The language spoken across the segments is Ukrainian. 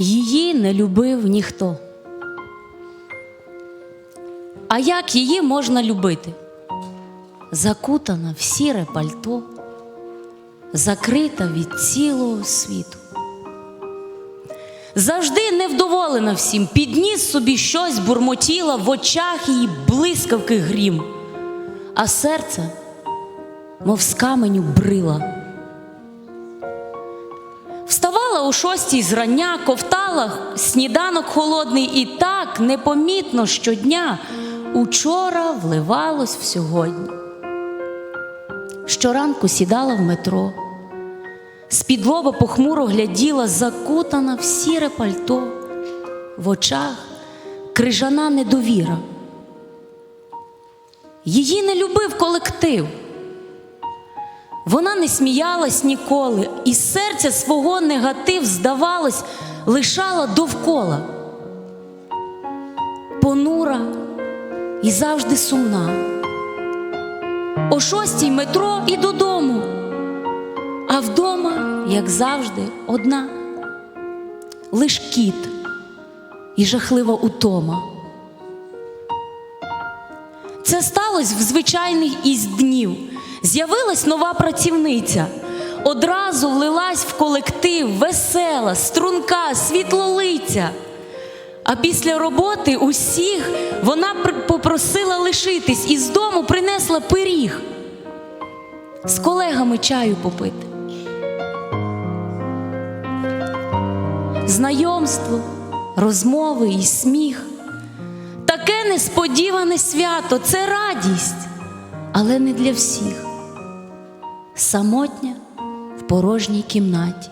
Її не любив ніхто. А як її можна любити? Закутана в сіре пальто, закрита від цілого світу. Завжди невдоволена всім, підніс собі щось бурмотіла, в очах її блискавки грім, а серце, мов з каменю брила. Вставала о шостій зрання, ковтала сніданок холодний, і так непомітно щодня учора вливалось в сьогодні. Щоранку сідала в метро, з-під лоба похмуро гляділа, закутана в сіре пальто, в очах крижана недовіра. Її не любив колектив. Вона не сміялась ніколи, і серця свого негатив, здавалось, лишала довкола. Понура і завжди сумна. О шостій метро і додому, а вдома, як завжди, одна. Лиш кіт і жахлива утома. Це сталося в звичайний із днів. З'явилась нова працівниця. Одразу влилась в колектив, весела, струнка, світлолиця. А після роботи усіх вона попросила лишитись і з дому принесла пиріг. З колегами чаю попити. Знайомство, розмови і сміх. Таке несподіване свято це радість, але не для всіх. Самотня порожній кімнаті.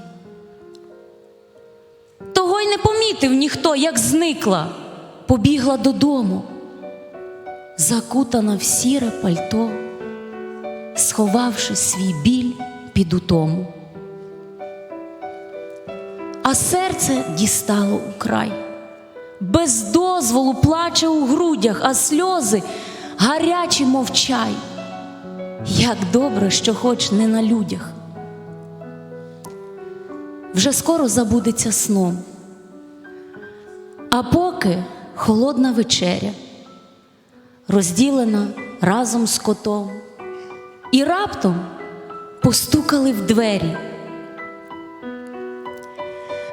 Того й не помітив ніхто, як зникла, побігла додому, закутана в сіре пальто, сховавши свій біль під утому. А серце дістало у край без дозволу плаче у грудях, а сльози гарячі мовчай. Як добре, що хоч не на людях. Вже скоро забудеться сном. А поки холодна вечеря, розділена разом з котом, і раптом постукали в двері.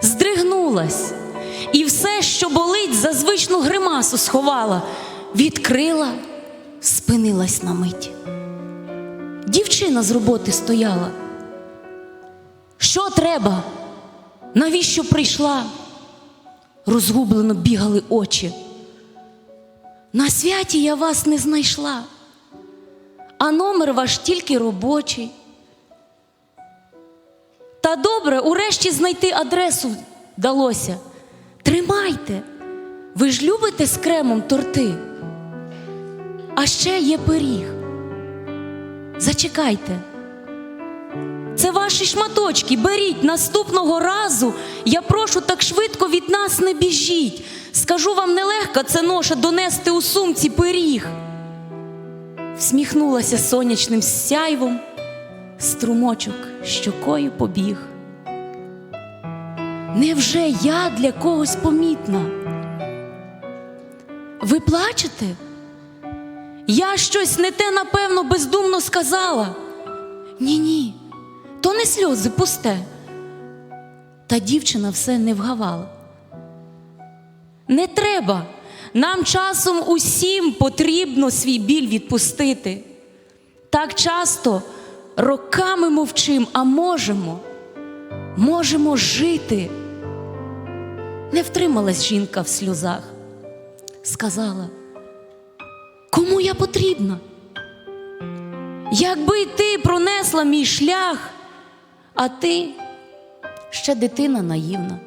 Здригнулась і все, що болить, за звичну гримасу сховала, відкрила, спинилась на мить. Дівчина з роботи стояла. Що треба? Навіщо прийшла? Розгублено бігали очі. На святі я вас не знайшла, а номер ваш тільки робочий. Та добре, урешті знайти адресу вдалося. Тримайте, ви ж любите з кремом торти. А ще є пиріг. Зачекайте. Це ваші шматочки. Беріть наступного разу. Я прошу так швидко від нас не біжіть. Скажу вам нелегка це ноша донести у сумці пиріг. Всміхнулася сонячним сяйвом, струмочок щокою побіг. Невже я для когось помітна? Ви плачете? Я щось не те, напевно, бездумно сказала. Ні, ні, то не сльози пусте. Та дівчина все не вгавала. Не треба. Нам часом усім потрібно свій біль відпустити. Так часто роками мовчим, а можемо, можемо жити. Не втрималась жінка в сльозах, сказала, кому я потрібна? Якби ти пронесла мій шлях, а ти ще дитина наївна.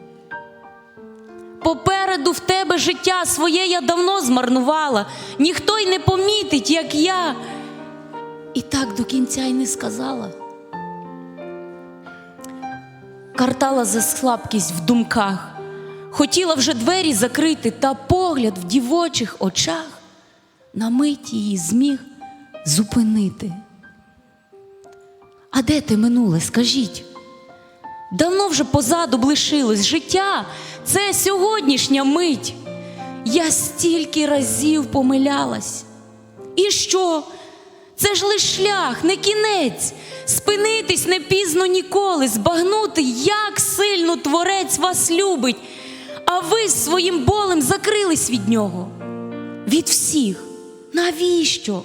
Попереду в тебе життя своє я давно змарнувала, ніхто й не помітить, як я. І так до кінця й не сказала. Картала за слабкість в думках, хотіла вже двері закрити, та погляд в дівочих очах на мить її зміг зупинити. А де ти минуле, скажіть? Давно вже позаду б лишилось життя, це сьогоднішня мить. Я стільки разів помилялась. І що? Це ж лиш шлях, не кінець. Спинитись не пізно ніколи, збагнути, як сильно творець вас любить, а ви своїм болем закрились від нього. Від всіх. Навіщо?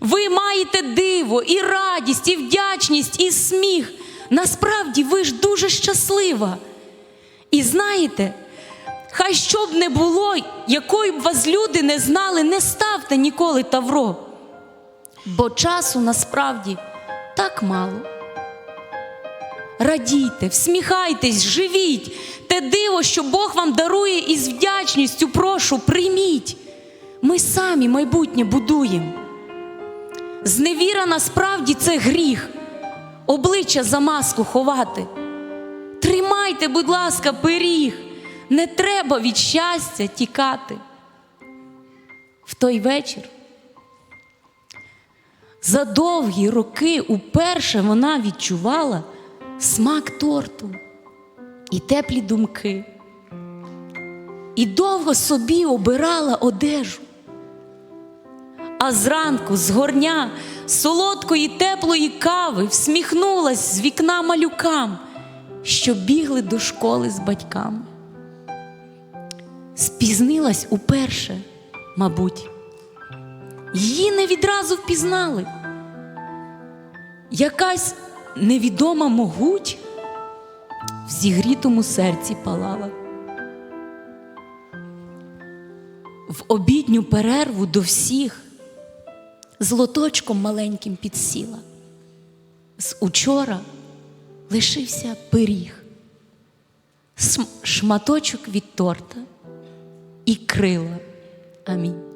Ви маєте диво, і радість, і вдячність, і сміх. Насправді ви ж дуже щаслива. І знаєте, хай що б не було, якою б вас люди не знали, не ставте ніколи Тавро. Бо часу насправді так мало. Радійте, всміхайтесь, живіть, те диво, що Бог вам дарує із вдячністю, прошу, прийміть. Ми самі майбутнє будуємо. Зневіра насправді це гріх, обличчя за маску ховати. Тримайте, будь ласка, пиріг, не треба від щастя тікати. В той вечір за довгі роки уперше вона відчувала смак торту і теплі думки. І довго собі обирала одежу. А зранку з горня солодкої теплої кави всміхнулась з вікна малюкам, що бігли до школи з батьками. Спізнилась уперше, мабуть. Її не відразу впізнали. Якась невідома могуть в зігрітому серці палала. В обідню перерву до всіх з лоточком маленьким підсіла. З учора лишився пиріг, шматочок від торта і крила. Амінь.